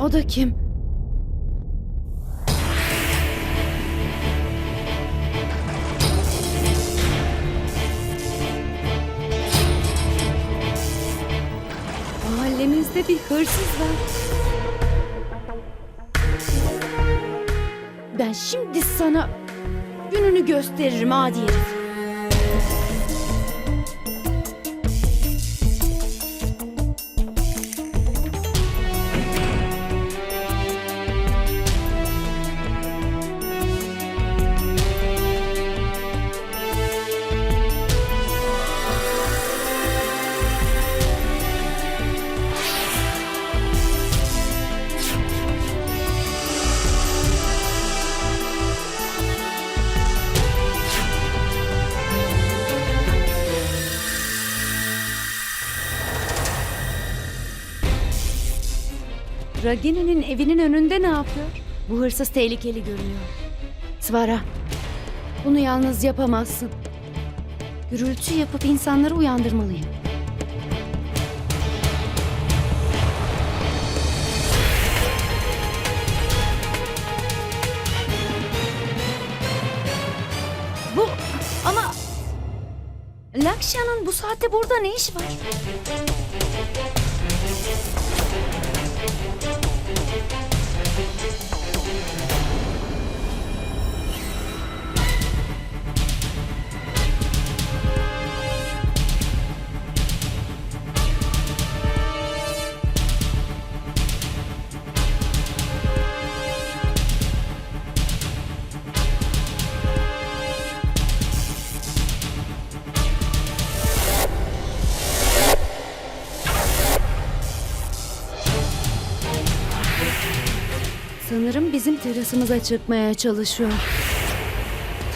O da kim? Mahallemizde bir hırsız var. Ben şimdi sana gününü gösteririm adi herif. Ragini'nin evinin önünde ne yapıyor? Bu hırsız tehlikeli görünüyor. Svara, bunu yalnız yapamazsın. Gürültü yapıp insanları uyandırmalıyım. Bu ama Lakşa'nın bu saatte burada ne işi var? Bizim terasımıza çıkmaya çalışıyor.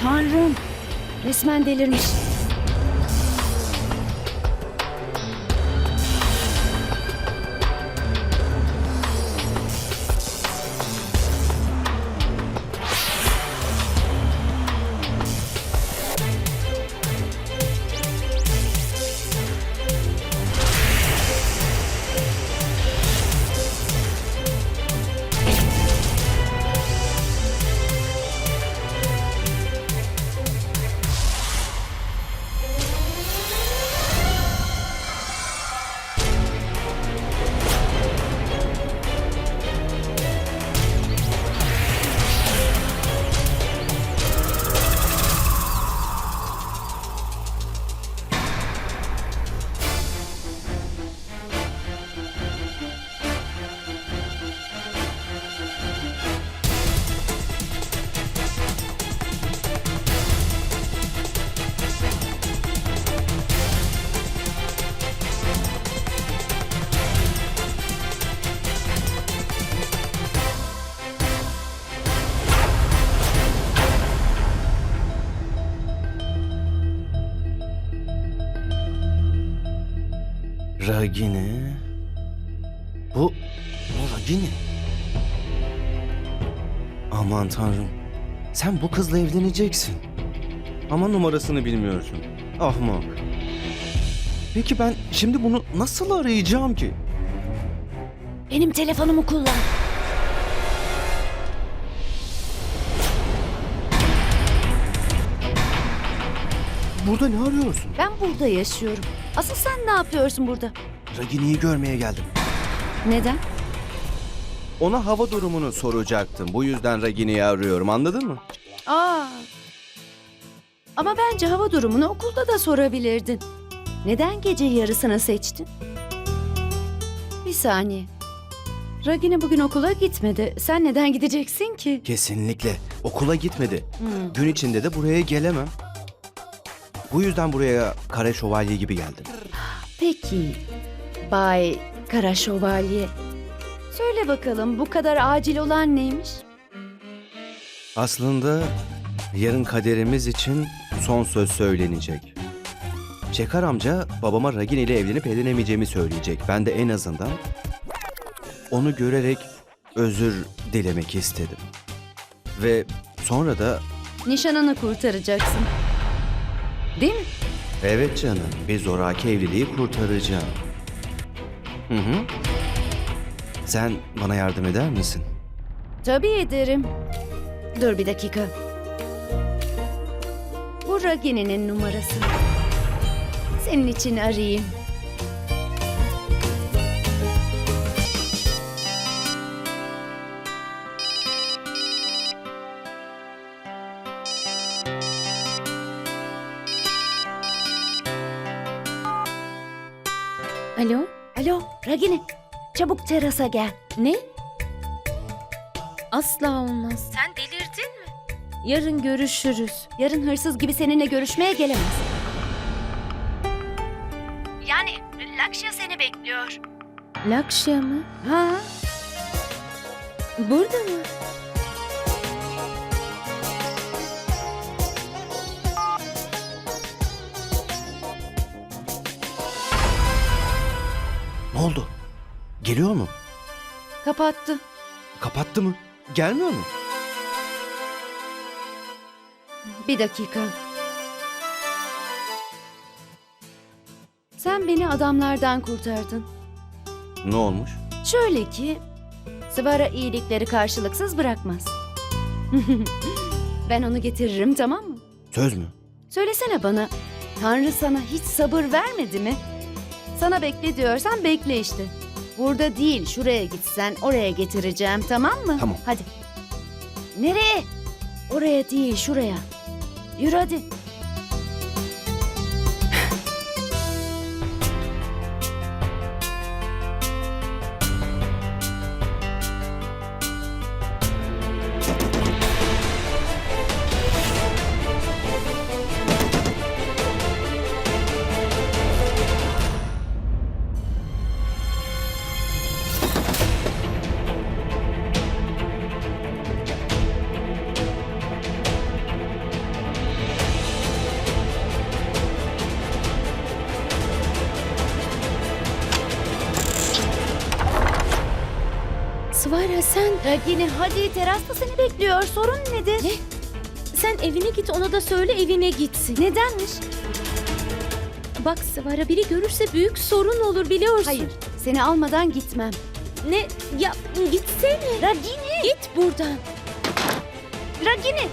Tanrım, resmen delirmiş. Ragini. Bu, bu Ragini. Aman tanrım. Sen bu kızla evleneceksin. Ama numarasını bilmiyorsun. Ahmak. Peki ben şimdi bunu nasıl arayacağım ki? Benim telefonumu kullan. Burada ne arıyorsun? Ben burada yaşıyorum. Asıl sen ne yapıyorsun burada? Ragini'yi görmeye geldim. Neden? Ona hava durumunu soracaktım. Bu yüzden Ragini'yi arıyorum anladın mı? Aa. Ama bence hava durumunu okulda da sorabilirdin. Neden gece yarısını seçtin? Bir saniye. Ragini bugün okula gitmedi. Sen neden gideceksin ki? Kesinlikle. Okula gitmedi. Hmm. Gün içinde de buraya gelemem. Bu yüzden buraya kare şövalye gibi geldim. Peki. Bay Kara Şövalye. Söyle bakalım bu kadar acil olan neymiş? Aslında yarın kaderimiz için son söz söylenecek. Şekar amca babama Ragin ile evlenip evlenemeyeceğimi söyleyecek. Ben de en azından onu görerek özür dilemek istedim. Ve sonra da Nişanını kurtaracaksın. Değil mi? evet canım bir zoraki evliliği kurtaracağım. Hı hı. Sen bana yardım eder misin? Tabii ederim. Dur bir dakika. Bu Ragini'nin numarası. Senin için arayayım. Çabuk terasa gel. Ne? Asla olmaz. Sen delirdin mi? Yarın görüşürüz. Yarın hırsız gibi seninle görüşmeye gelemez. Yani Lakşya seni bekliyor. Lakşya mı? Ha? Burada mı? Ne oldu? Geliyor mu? Kapattı. Kapattı mı? Gelmiyor mu? Bir dakika. Sen beni adamlardan kurtardın. Ne olmuş? Şöyle ki, Sıvara iyilikleri karşılıksız bırakmaz. ben onu getiririm tamam mı? Söz mü? Söylesene bana, Tanrı sana hiç sabır vermedi mi? Sana bekle diyorsan bekle işte. Burada değil, şuraya gitsen oraya getireceğim tamam mı? Tamam. Hadi. Nereye? Oraya değil, şuraya. Yürü hadi. Svara sen... Ragini hadi terasta seni bekliyor. Sorun nedir? Ne? Sen evine git ona da söyle evine gitsin. Nedenmiş? Bak Svara biri görürse büyük sorun olur biliyorsun. Hayır, seni almadan gitmem. Ne? Ya gitsene. Ragini! Git buradan. Ragini!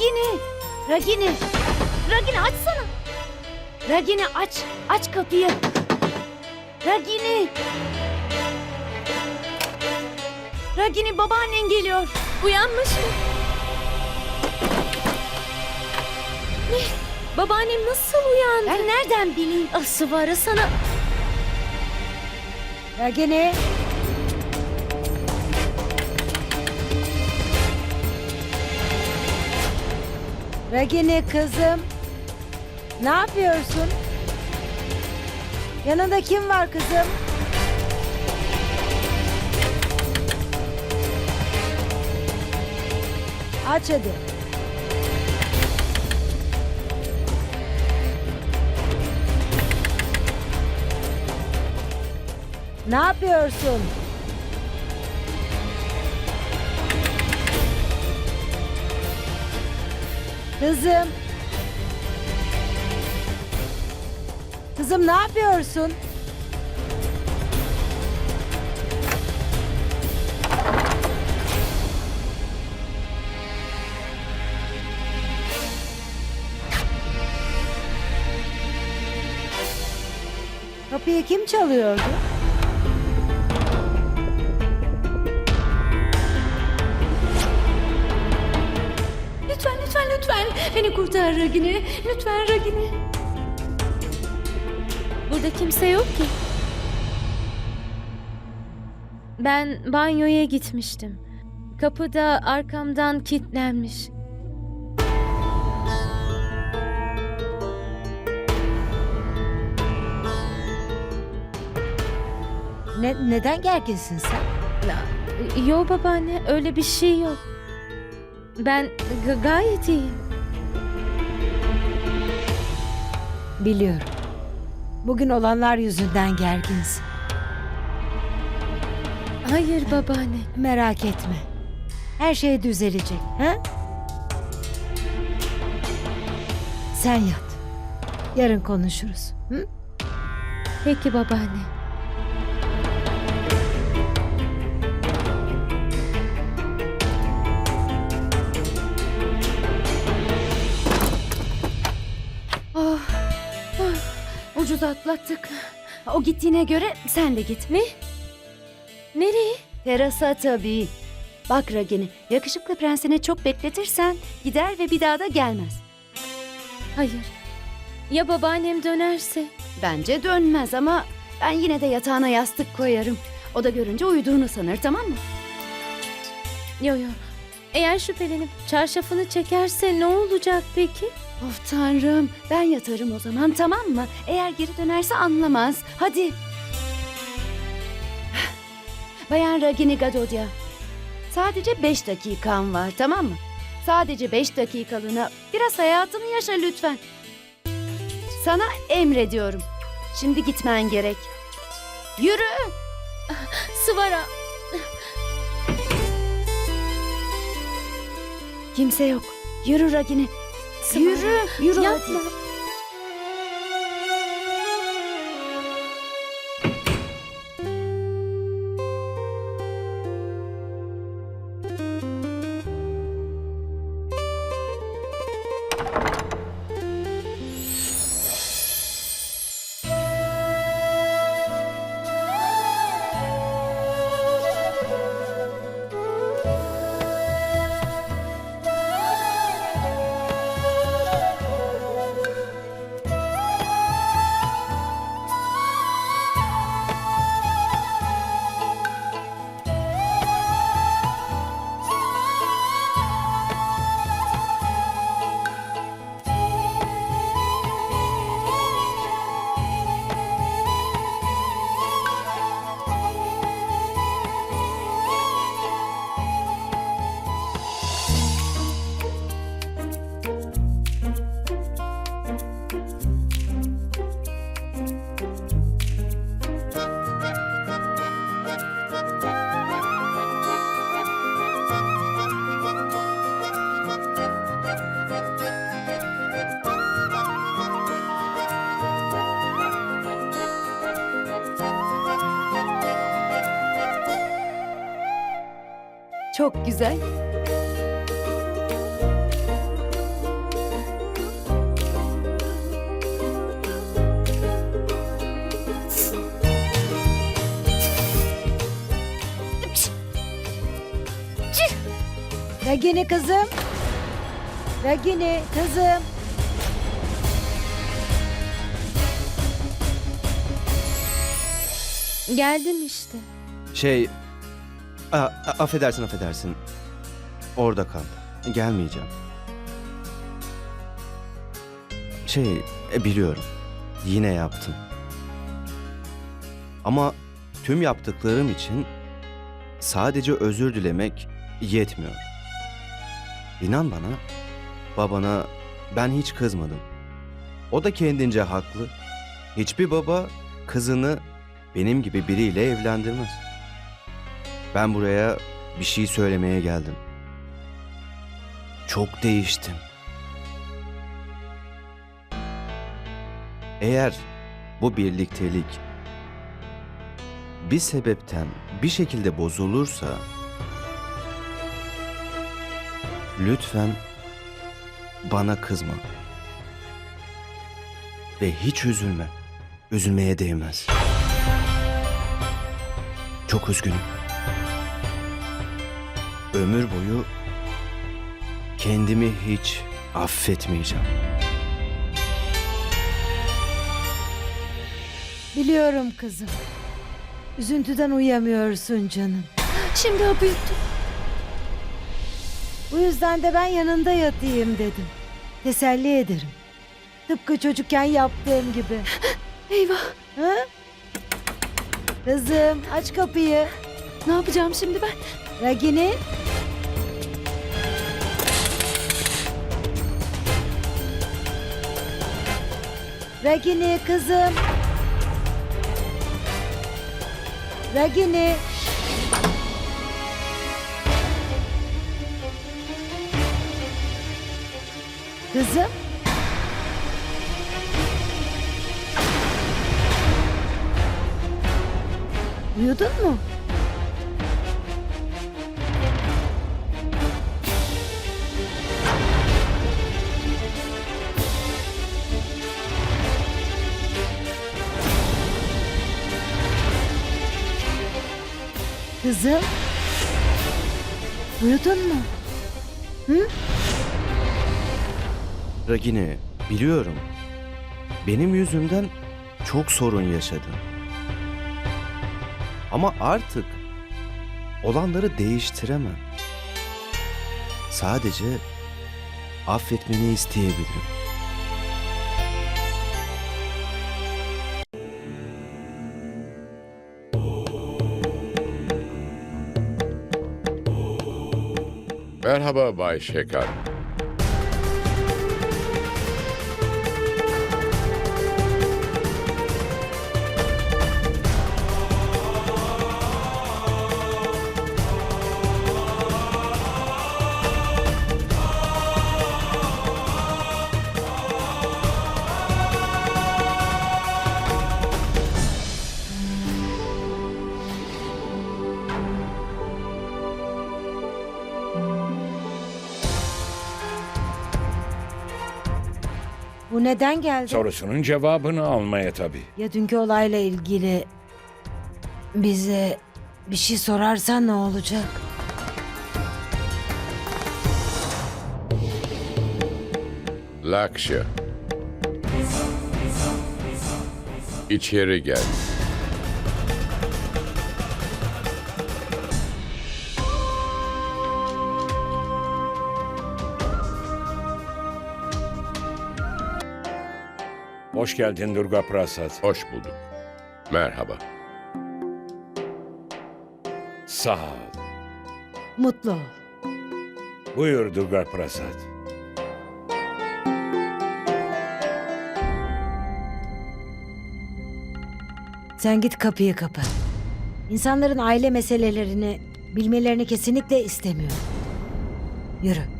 Ragini! Ragini! Ragini açsana! Ragini aç! Aç kapıyı! Ragini! Ragini babaannen geliyor. Uyanmış mı? Ne? Babaannem nasıl uyandı? Ben nereden bileyim? Ah Svara sana... Ragini. Ragini kızım. Ne yapıyorsun? Yanında kim var kızım? Aç hadi. Ne yapıyorsun? Kızım. Kızım ne yapıyorsun? Kapıyı kim çalıyordu? Beni kurtar Ragini. Lütfen Ragini. Burada kimse yok ki. Ben banyoya gitmiştim. Kapı da arkamdan kilitlenmiş. Ne, neden gerginsin sen? Yo babaanne öyle bir şey yok. Ben gayet iyiyim. Biliyorum. Bugün olanlar yüzünden gerginsin. Hayır babaanne. Merak etme. Her şey düzelecek. Ha? Sen yat. Yarın konuşuruz. Hı? Peki babaanne. Ah, ucuz atlattık. O gittiğine göre sen de git. Ne? Nereye? Terasa tabii. Bak Ragini, yakışıklı prensini çok bekletirsen gider ve bir daha da gelmez. Hayır. Ya babaannem dönerse? Bence dönmez ama ben yine de yatağına yastık koyarım. O da görünce uyuduğunu sanır tamam mı? Yo yo. Eğer şüphelenip çarşafını çekerse ne olacak peki? Of tanrım ben yatarım o zaman tamam mı? Eğer geri dönerse anlamaz. Hadi. Bayan Ragini Gadodia. Sadece beş dakikan var tamam mı? Sadece beş dakikalığına biraz hayatını yaşa lütfen. Sana emrediyorum. Şimdi gitmen gerek. Yürü. Sıvara. Kimse yok. Yürü Ragini. Yürü. Yürü hadi. Çok güzel. Ragini kızım. Ragini kızım. Geldim işte. Şey... A- affedersin affedersin. Orada kal. Gelmeyeceğim. Şey e, biliyorum. Yine yaptım. Ama tüm yaptıklarım için sadece özür dilemek yetmiyor. İnan bana, babana ben hiç kızmadım. O da kendince haklı. Hiçbir baba kızını benim gibi biriyle evlendirmez. Ben buraya bir şey söylemeye geldim. Çok değiştim. Eğer bu birliktelik bir sebepten bir şekilde bozulursa lütfen bana kızma. Ve hiç üzülme. Üzülmeye değmez. Çok üzgünüm. Ömür boyu kendimi hiç affetmeyeceğim. Biliyorum kızım. Üzüntüden uyuyamıyorsun canım. Şimdi hapı yuttum. Bu yüzden de ben yanında yatayım dedim. Teselli ederim. Tıpkı çocukken yaptığım gibi. Eyvah. Hı? Kızım aç kapıyı. Ne yapacağım şimdi ben? Ragini. Ragini kızım. Ragini. Kızım. Uyudun mu? Kızım. Uyudun mu? Ragini, biliyorum. Benim yüzümden çok sorun yaşadın. Ama artık olanları değiştiremem. Sadece affetmeni isteyebilirim. Merhaba Bay Şeker. Neden geldi? Sorusunun cevabını almaya tabii. Ya dünkü olayla ilgili bize bir şey sorarsan ne olacak? Lakşya. İçeri gel. Hoş geldin Durga Prasad. Hoş bulduk. Merhaba. Sağ ol. Mutlu ol. Buyur Durga Prasad. Sen git kapıyı kapa. İnsanların aile meselelerini bilmelerini kesinlikle istemiyorum. Yürü.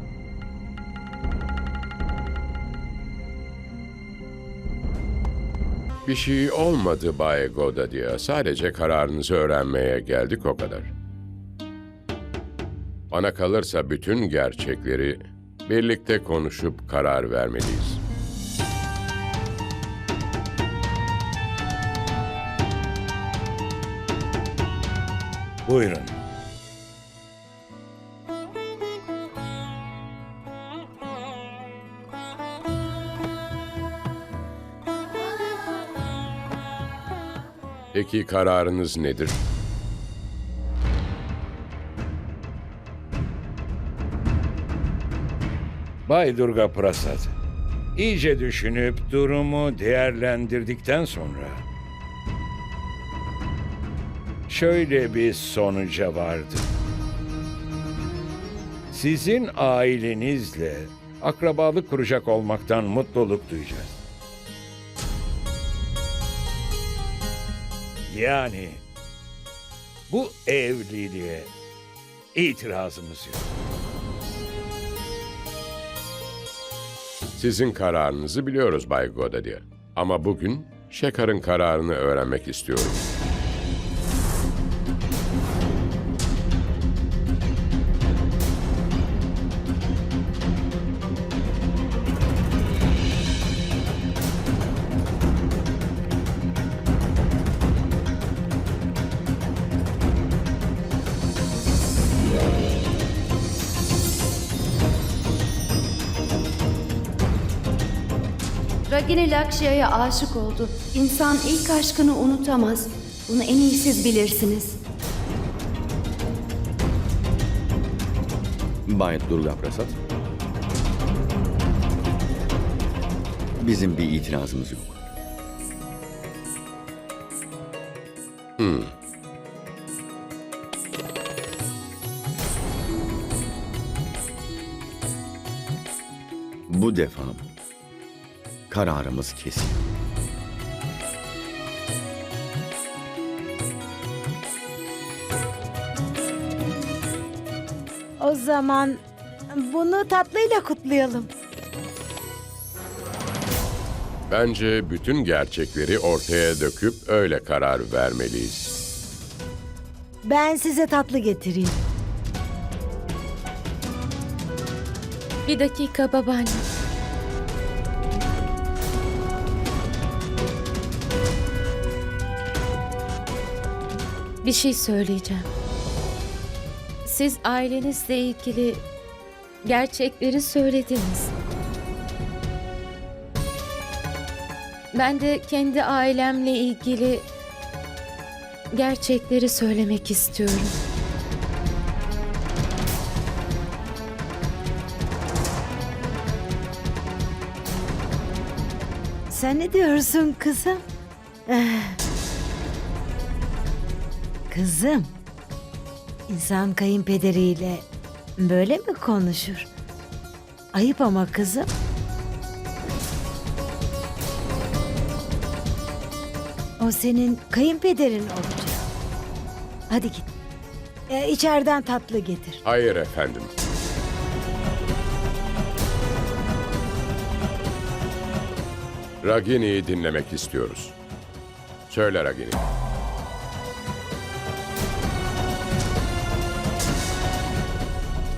Bir şey olmadı Bay Godadia. Sadece kararınızı öğrenmeye geldik o kadar. Bana kalırsa bütün gerçekleri birlikte konuşup karar vermeliyiz. Buyurun. Peki kararınız nedir? Bay Durga Prasad. İyice düşünüp durumu değerlendirdikten sonra şöyle bir sonuca vardım. Sizin ailenizle akrabalık kuracak olmaktan mutluluk duyacağız. Yani bu evliliğe itirazımız yok. Sizin kararınızı biliyoruz Bay Godadia. Ama bugün Şekar'ın kararını öğrenmek istiyorum. Lakshya'ya aşık oldu. İnsan ilk aşkını unutamaz. Bunu en iyi siz bilirsiniz. Bay Durga Prasad. Bizim bir itirazımız yok. Bu defa kararımız kesin. O zaman bunu tatlıyla kutlayalım. Bence bütün gerçekleri ortaya döküp öyle karar vermeliyiz. Ben size tatlı getireyim. Bir dakika babaanne. Bir şey söyleyeceğim. Siz ailenizle ilgili gerçekleri söylediniz. Ben de kendi ailemle ilgili gerçekleri söylemek istiyorum. Sen ne diyorsun kızım? Eh. Kızım, insan kayınpederiyle böyle mi konuşur? Ayıp ama kızım. O senin kayınpederin olacak. Hadi git. E, içeriden tatlı getir. Hayır efendim. Ragini'yi dinlemek istiyoruz. Söyle Ragini.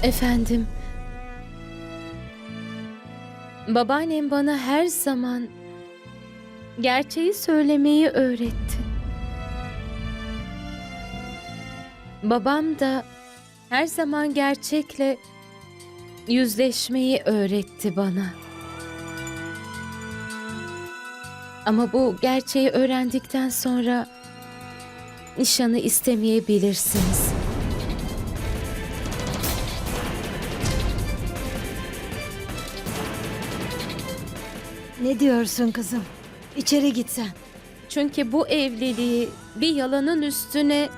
Efendim. Babaannem bana her zaman gerçeği söylemeyi öğretti. Babam da her zaman gerçekle yüzleşmeyi öğretti bana. Ama bu gerçeği öğrendikten sonra nişanı istemeyebilirsiniz. Ne diyorsun kızım? İçeri gitsen. Çünkü bu evliliği bir yalanın üstüne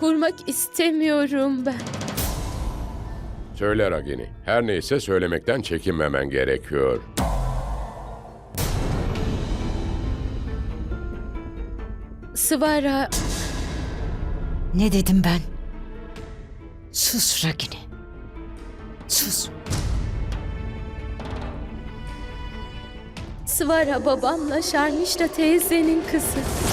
kurmak istemiyorum ben. Söyle Ragini. Her neyse söylemekten çekinmemen gerekiyor. Sıvara Ne dedim ben? Sus Ragini. Sus. Sıvara babamla Şarmişla teyzenin kızı.